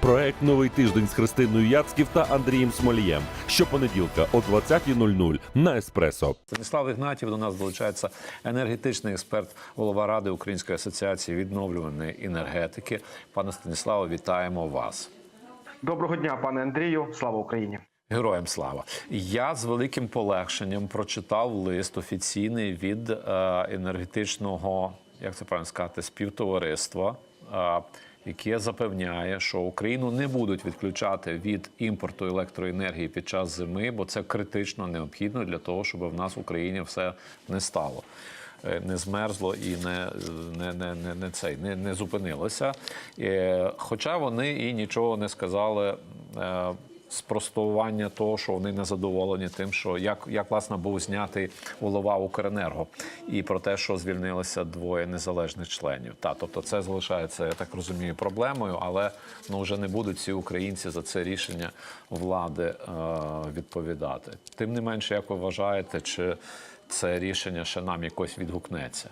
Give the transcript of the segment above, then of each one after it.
Проект Новий тиждень з Христиною Яцьків та Андрієм Смолієм. Щопонеділка о 20.00 на Еспресо. Станіслав Ігнатів до нас долучається енергетичний експерт, голова ради Української асоціації відновлюваної енергетики. Пане Станіславе, вітаємо вас. Доброго дня, пане Андрію. Слава Україні. Героям слава! Я з великим полегшенням прочитав лист офіційний від е, енергетичного, як це правильно сказати, співтовариства, е, яке запевняє, що Україну не будуть відключати від імпорту електроенергії під час зими, бо це критично необхідно для того, щоб в нас в Україні все не стало. е, Не змерзло і не, не, не, не, не, цей, не, не зупинилося. Е, Хоча вони і нічого не сказали е, спростування того, що вони не задоволені тим, що як, як власне був знятий голова Укренерго, і про те, що звільнилися двоє незалежних членів. Та тобто, це залишається, я так розумію, проблемою, але ну вже не будуть ці українці за це рішення влади е, відповідати. Тим не менше, як ви вважаєте, чи це рішення ще нам якось відгукнеться?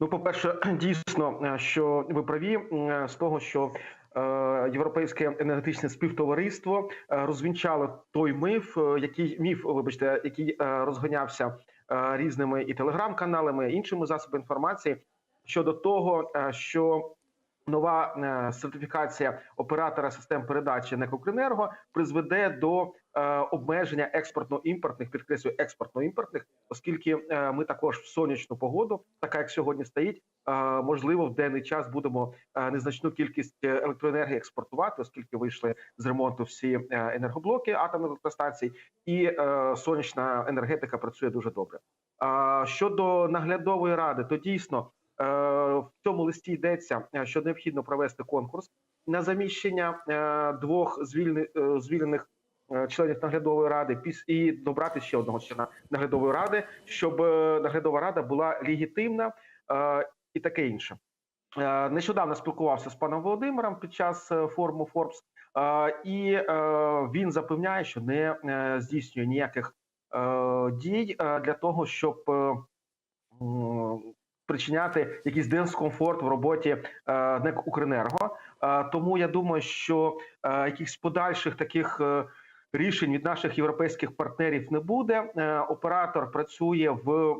Ну, по-перше, дійсно, е, що ви праві е, з того, що європейське енергетичне співтовариство е, розвінчало той міф, е, який міф, вибачте, який е, розганявся е, різними і телеграм-каналами, і іншими засобами інформації щодо того, е, що нова е, сертифікація оператора систем передачі НЕК «Укренерго» призведе до е, обмеження експортно-імпортних, підкреслюю, експортно-імпортних, оскільки е, ми також в сонячну погоду, така як сьогодні стоїть, е, можливо, в денний час будемо е, незначну кількість е, електроенергії експортувати, оскільки вийшли з ремонту всі е, енергоблоки атомних електростанцій, і е, сонячна енергетика працює дуже добре. Щодо наглядової ради, то дійсно е, в цьому листі йдеться, е, що необхідно провести конкурс на заміщення е, двох е, звільнених е, членів наглядової ради піс- і добрати ще одного члена наглядової ради, щоб е, наглядова рада була легітимна е, і таке інше. Е, Нещодавно спілкувався з паном Володимиром під час е, форуму е, і е, він запевняє, що не е, здійснює ніяких е, дій е, для того, щоб е, причиняти якийсь дискомфорт в роботі е, НЕК Укренерго. Е, Тому я думаю, що е, якихось подальших таких е, рішень від наших європейських партнерів не буде. Е, Оператор працює в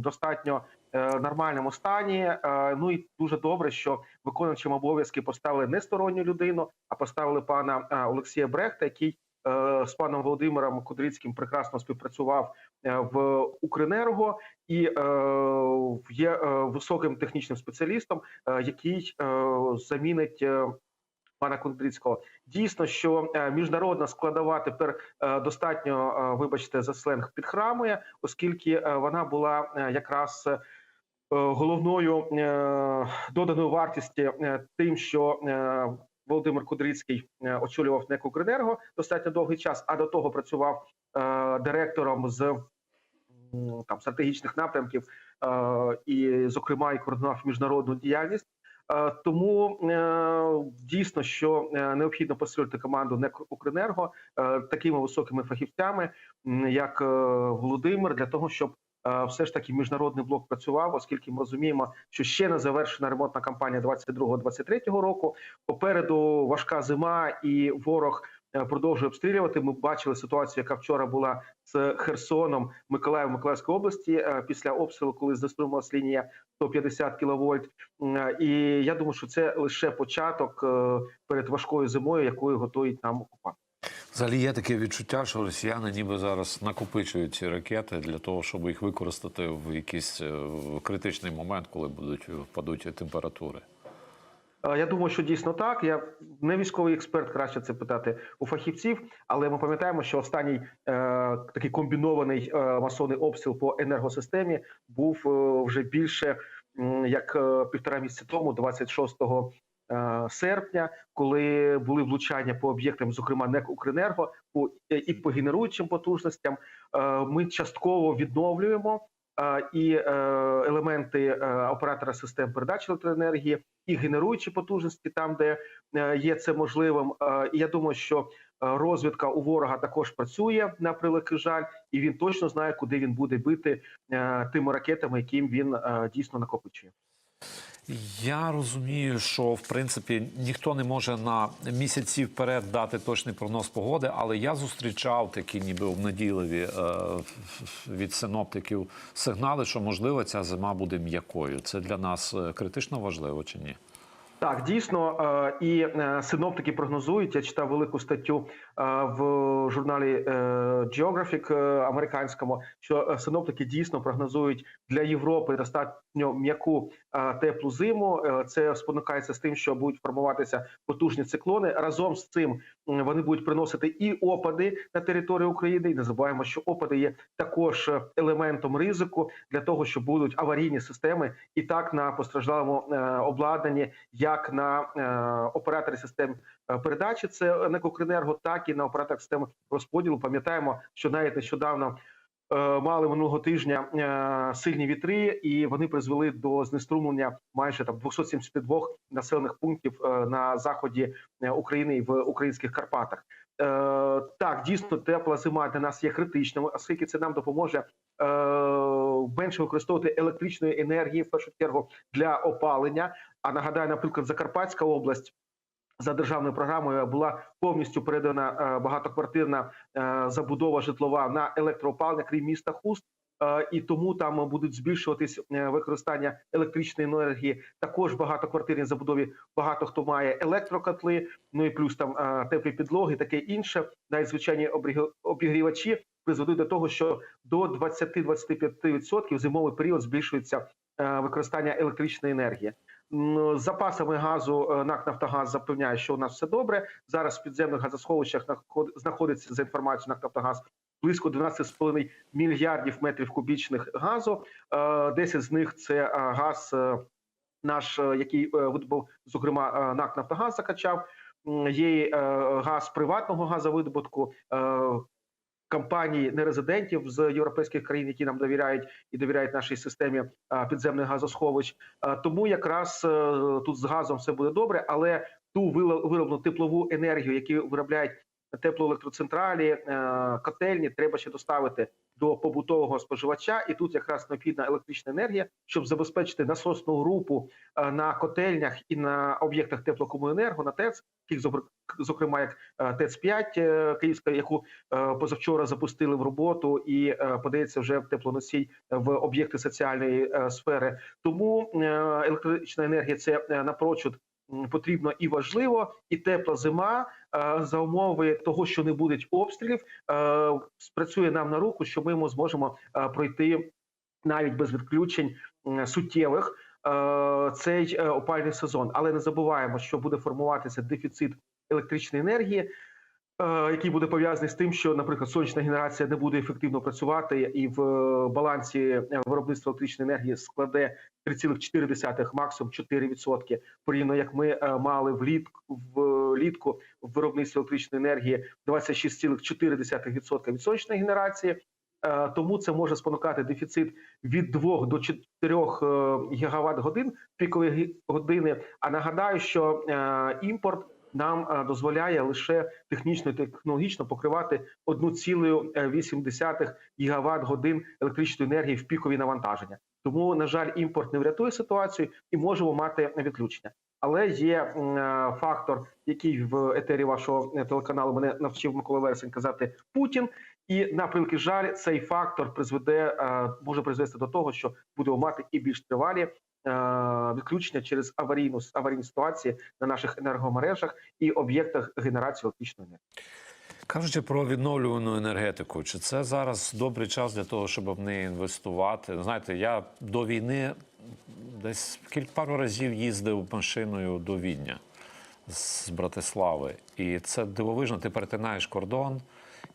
достатньо е, нормальному стані. Е, Ну і дуже добре, що виконуючим обов'язки поставили не сторонню людину, а поставили пана Олексія Брехта, який з паном Володимиром Кудрицьким прекрасно співпрацював в Укренерго і є високим технічним спеціалістом, який замінить. Пана Кудрицького дійсно, що е, міжнародна складова тепер е, достатньо, е, вибачте, за сленг підхрамує, оскільки вона була якраз головною доданою вартості е, тим, що Володимир Кудрицький очолював НЕК «Укренерго» достатньо довгий час, а до того працював директором з там стратегічних напрямків і, зокрема, і координував міжнародну діяльність. Е, Тому е, дійсно, що е, необхідно посилити команду НЕК «Укренерго» такими високими фахівцями, як Володимир, для того, щоб все ж таки міжнародний блок працював, оскільки ми розуміємо, що ще не завершена ремонтна кампанія 22-23 року. Попереду важка зима, і ворог продовжує обстрілювати. Ми бачили ситуацію, яка вчора була з Херсоном, Миколаїв, Миколаївської області е, після обстрілу, коли знеструмилась лінія 150 кВт. М, І я думаю, що це лише початок е, перед важкою зимою, якою готують нам окупанти. Взагалі є таке відчуття, що росіяни ніби зараз накопичують ці ракети для того, щоб їх використати в якийсь е, критичний момент, коли будуть впадуть температури. Е, Я думаю, що дійсно так. Я не військовий експерт, краще це питати у фахівців. Але ми пам'ятаємо, що останній е, такий комбінований е, масовий обстріл по енергосистемі був е, вже більше м, як е, півтора місяці тому, 26 е, серпня, коли були влучання по об'єктам, зокрема НЕК Укренерго, по е, і по генеруючим потужностям. Е, Ми частково відновлюємо. І е, елементи е, оператора систем передачі електроенергії, і генеруючі потужності там, де е, є це можливим. Я думаю, що розвідка у ворога також працює на прилики жаль, і він точно знає, куди він буде бити тими ракетами, яким він дійсно накопичує. Я розумію, що в принципі ніхто не може на місяці вперед дати точний прогноз погоди, але я зустрічав такі, ніби обнадійливі е, від синоптиків сигнали, що можливо ця зима буде м'якою. Це для нас е, критично важливо чи ні? Так, дійсно, е, і е, синоптики прогнозують. Я читав велику статтю в журналі Geographic американському, що синоптики дійсно прогнозують для Європи достатньо м'яку е, теплу зиму. Е, Це спонукається з тим, що будуть формуватися потужні циклони. Разом з цим вони будуть приносити і опади на територію України. І не забуваємо, що опади є також е, елементом ризику для того, що будуть аварійні системи, і так на постраждалому обладнанні, як на операторі систем передачі, це НЕК «Укренерго», так і на операторах системи розподілу. Пам'ятаємо, що навіть нещодавно. Е, Мали минулого тижня е, сильні вітри, і вони призвели до знеструмлення майже там 272 населених пунктів е, на заході України в українських Карпатах. Так, дійсно, тепла зима для нас є критичною, оскільки це нам допоможе менше використовувати електричної енергії в першу чергу для опалення. А нагадаю, наприклад, Закарпатська область. За державною програмою була повністю передана е, багатоквартирна е, забудова житлова на електроопалення, крім міста Хуст. Е, І тому там будуть збільшуватись використання електричної енергії. Також в багатоквартирній забудові багато хто має електрокотли, ну і плюс там теплі підлоги, таке інше. Навіть звичайні обігрівачі призведуть до того, що до 20-25% зимовий період збільшується використання електричної енергії. Запасами газу е, НАК Нафтогаз запевняє, що у нас все добре. Зараз в підземних газосховищах наход- знаходиться за інформацією НАК Нафтогаз близько 12,5 мільярдів метрів кубічних газу. Е, 10 з них це е, газ е, наш, е, який е, видобув, зокрема, е, НАК Нафтогаз закачав. Є е, газ приватного газовидобутку. Е, Компаній нерезидентів з європейських країн, які нам довіряють і довіряють нашій системі підземних газосховищ. Тому якраз е, тут з газом все буде добре, але ту вироблену теплову енергію, яку виробляють теплоелектроцентралі, е, котельні, треба ще доставити до побутового споживача. І тут якраз необхідна електрична енергія, щоб забезпечити насосну групу е, на котельнях і на об'єктах теплокомуненерго, на ТЕЦ, зокрема як е, ТЕЦ 5 е, Київська, яку позавчора запустили в роботу і подається вже в теплоносій в об'єкти соціальної сфери. Тому електрична енергія це напрочуд потрібно і важливо, і тепла зима за умови того, що не буде обстрілів, е, спрацює нам на руку, що ми зможемо е, пройти навіть без відключень суттєвих. е, Цей е, опальний сезон, але не забуваємо, що буде формуватися дефіцит електричної енергії, е, який буде пов'язаний з тим, що, наприклад, сонячна генерація не буде ефективно працювати, і в е, балансі е, виробництва електричної енергії складе 3,4, максимум 4%, порівняно як ми е, мали влітку влітку в виробництві електричної енергії 26,4% від сонячної генерації. Е, Тому це може спонукати дефіцит від 2 до 4 гігават годин пікові години. А нагадаю, що е, імпорт нам е, дозволяє лише технічно і технологічно покривати 1,8 гігават годин електричної енергії в пікові навантаження. Тому, на жаль, імпорт не врятує ситуацію і можемо мати відключення. Але є е, фактор, який в етері вашого е, телеканалу мене навчив Микола Вересень казати Путін. І на превеликий жаль, цей фактор призведе е, може призвести до того, що будемо мати і більш тривалі відключення через аварійну аварійні ситуації на наших енергомережах і об'єктах генерації електричної енергії. Кажучи про відновлювану енергетику, чи це зараз добрий час для того, щоб в неї інвестувати? Знаєте, я до війни десь пару разів їздив машиною до Відня з Братислави, і це дивовижно. Ти перетинаєш кордон,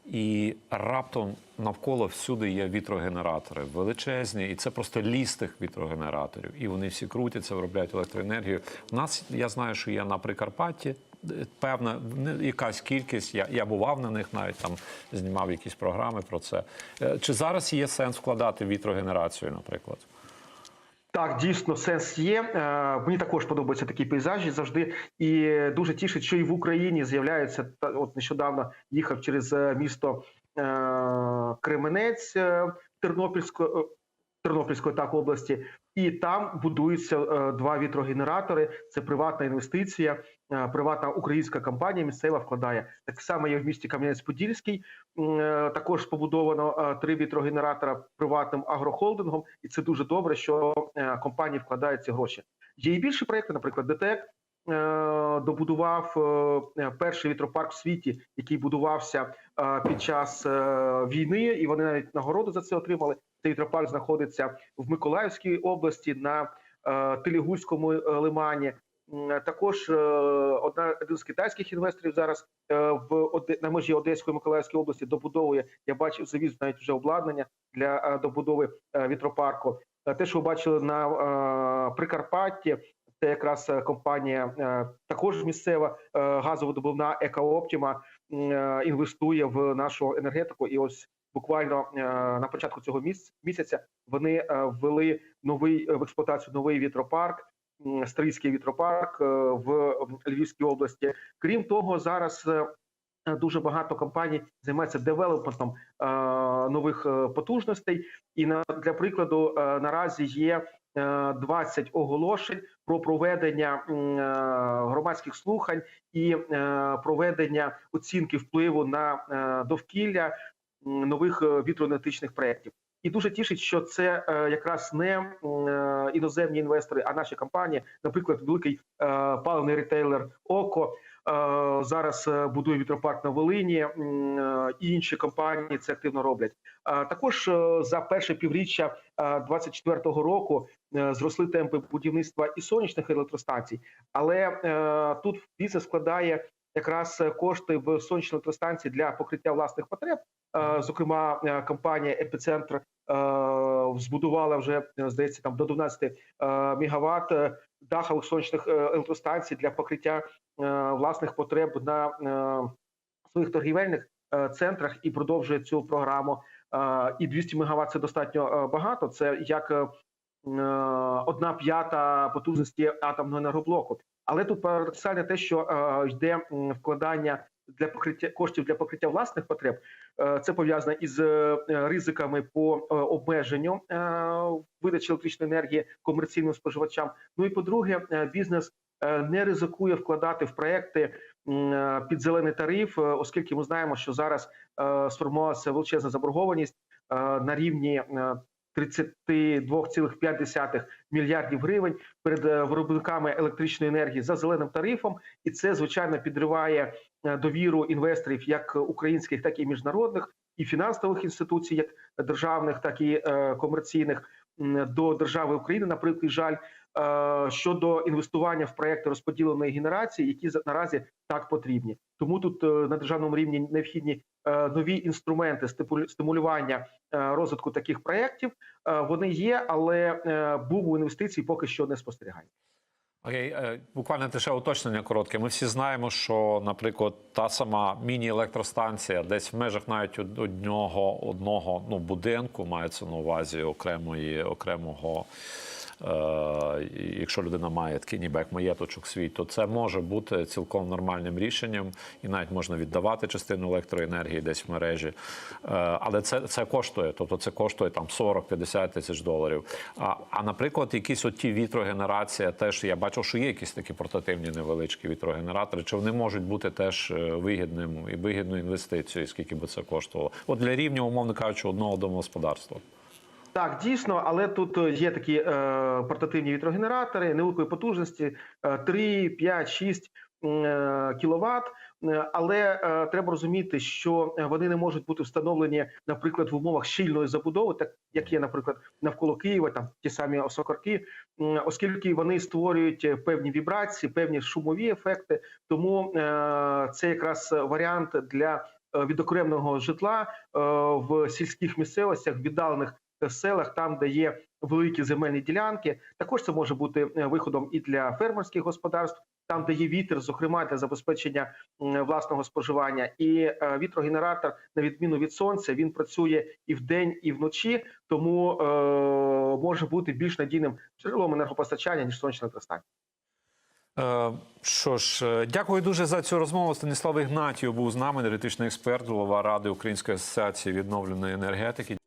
і раптом навколо всюди є вітрогенератори величезні, і це просто ліс тих вітрогенераторів. І вони всі крутяться, виробляють електроенергію. У нас я знаю, що є на Прикарпатті. Певна якась кількість. Я, я бував на них, навіть там знімав якісь програми про це. Е, Чи зараз є сенс вкладати вітрогенерацію, наприклад? Так, дійсно, сенс є. Е, Мені також подобаються такі пейзажі завжди. І дуже тішить, що і в Україні з'являються от нещодавно їхав через е, місто е, Кременець Тернопільської. Тернопільської так області і там будуються е, два вітрогенератори. Це приватна інвестиція, е, приватна українська компанія місцева вкладає. Так само є в місті Кам'янець-Подільський. Е, Також побудовано три вітрогенератора приватним агрохолдингом, і це дуже добре, що компанії вкладають ці гроші. Є і більші проекти, наприклад, ДТЕК добудував перший вітропарк в світі, який будувався під час війни, і вони навіть нагороду за це отримали. Цей вітропарк знаходиться в Миколаївській області на е, Телігульському е, лимані. Також е, одна один з китайських інвесторів зараз е, в Оде- на межі Одеської Миколаївської області добудовує. Я бачив, завіз навіть вже обладнання для е, добудови е, вітропарку. Е, Те, що ви бачили на е, Прикарпатті, це якраз е, компанія е, також місцева е, газовидобувна Екооптіма е, інвестує в нашу енергетику. І ось буквально е, на початку цього міс- місяця вони е, ввели новий е, в експлуатацію новий вітропарк. Стрийський вітропарк в Львівській області. Крім того, зараз дуже багато компаній займаються девелопментом нових потужностей. І на для прикладу наразі є е, 20 оголошень про проведення громадських слухань і проведення оцінки впливу на довкілля нових е, вітроенергетичних проєктів. І дуже тішить, що це е, якраз не е, іноземні інвестори, а наші компанії, наприклад, великий паливний ретейлер ОКО. Зараз будує вітропарк на Волині, і інші компанії це активно роблять. Також за перше півріччя 2024 року зросли темпи будівництва і сонячних електростанцій, але тут бізнес складає якраз кошти в сонячні електростанції для покриття власних потреб. Е, Зокрема, е, компанія Епіцентр е, збудувала вже здається там до 12 е, мегаватт е, дахових сонячних електростанцій для покриття власних потреб на своїх торгівельних центрах і продовжує цю програму. І 200 мегаватт – це достатньо багато. Це як одна п'ята потужності атомного енергоблоку. Але тут парадоксальне те, що йде вкладання для покриття коштів для покриття власних потреб. Е, Це пов'язано із е, ризиками по е, обмеженню видачі електричної енергії комерційним споживачам. Ну і по-друге, бізнес не ризикує вкладати в проекти під зелений тариф, оскільки ми знаємо, що зараз сформувалася величезна заборгованість на рівні е, 32,5 мільярдів гривень перед виробниками електричної енергії за зеленим тарифом, і це звичайно підриває довіру інвесторів, як українських, так і міжнародних, і фінансових інституцій, як державних, так і е, комерційних до держави України. На прикладі жаль, е, щодо інвестування в проекти розподіленої генерації, які наразі так потрібні. Тому тут е, на державному рівні необхідні е, нові інструменти стимулювання е, розвитку таких проєктів. Е, Вони є, але е, буму інвестицій поки що не спостерігає. Окей, е, буквально ще уточнення коротке. Ми всі знаємо, що, наприклад, та сама міні-електростанція десь в межах навіть одного одного ну, будинку мається на увазі окремої окремого. Е, якщо людина має такий ніби як маєточок свій, то це може бути цілком нормальним рішенням, і навіть можна віддавати частину електроенергії десь в мережі. Е, але це, це коштує, тобто це коштує там 40-50 тисяч доларів. А, а наприклад, якісь от ті вітрогенерація, теж я бачив, що є якісь такі портативні невеличкі вітрогенератори. Чи вони можуть бути теж е, вигідним і вигідною інвестицією, скільки би це коштувало? От для рівня, умовно кажучи, одного домогосподарства. Так, дійсно, але тут е, є такі е, портативні вітрогенератори невеликої потужності е, 3, 5, 6 е, кіловат. Е, Але е, треба розуміти, що е, вони не можуть бути встановлені, наприклад, в умовах щільної забудови, так як є, наприклад, навколо Києва, там ті самі осокорки, м, оскільки вони створюють е, певні вібрації, певні шумові ефекти. Тому е, це якраз варіант для е, відокремленого житла е, в сільських місцевостях, віддалених селах, там, де є великі земельні ділянки. Також це може бути е, виходом і для фермерських господарств, там, де є вітер, зокрема для забезпечення власного споживання. І е, вітрогенератор, на відміну від сонця, він працює і вдень, і вночі, тому е, може бути більш надійним джерелом енергопостачання ніж сонячна електростанція. Е, Що ж, е, дякую дуже за цю розмову. Станіслав Ігнатів був з нами, енергетичний експерт, голова ради Української асоціації відновленої енергетики.